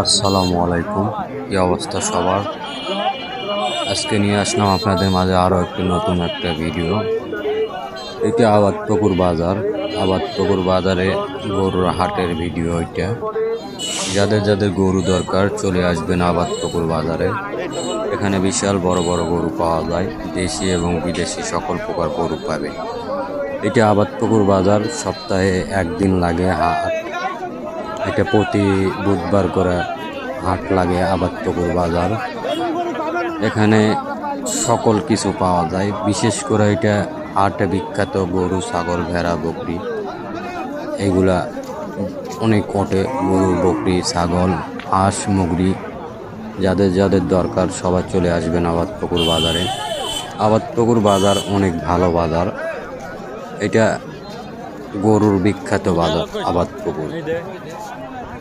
আসসালামু আলাইকুম। কি অবস্থা সবার? আজকে নিয়ে আসলাম আপনাদের মাঝে আরও একটি নতুন একটা ভিডিও এটি আবাদপুকুর বাজার। আবাদপুকুর বাজারে গরুর হাটের ভিডিও এটা। যাদের যাদের গরু দরকার চলে আসবেন আবাদপুকুর বাজারে। এখানে বিশাল বড় বড় গরু পাওয়া যায়। দেশি এবং বিদেশি সকল প্রকার গরু পাবে। এটি আবাদপুকুর বাজার। সপ্তাহে একদিন লাগে হাট এটা প্রতি বুধবার করে হাট লাগে আবাদপুকুর বাজার। এখানে সকল কিছু পাওয়া যায়। বিশেষ করে এটা হাটে বিখ্যাত গরু, ছাগল, ভেড়া, বকরি। এগুলা অনেক ওঠে গরু, বকরি, ছাগল, হাঁস মুগরি যাদের যাদের দরকার সবাই চলে আসবেন আবাদপুকুর বাজারে। আবাদপুকুর বাজার অনেক ভালো বাজার। এটা গরুর বিখ্যাত আবাদ আবাদপুকুর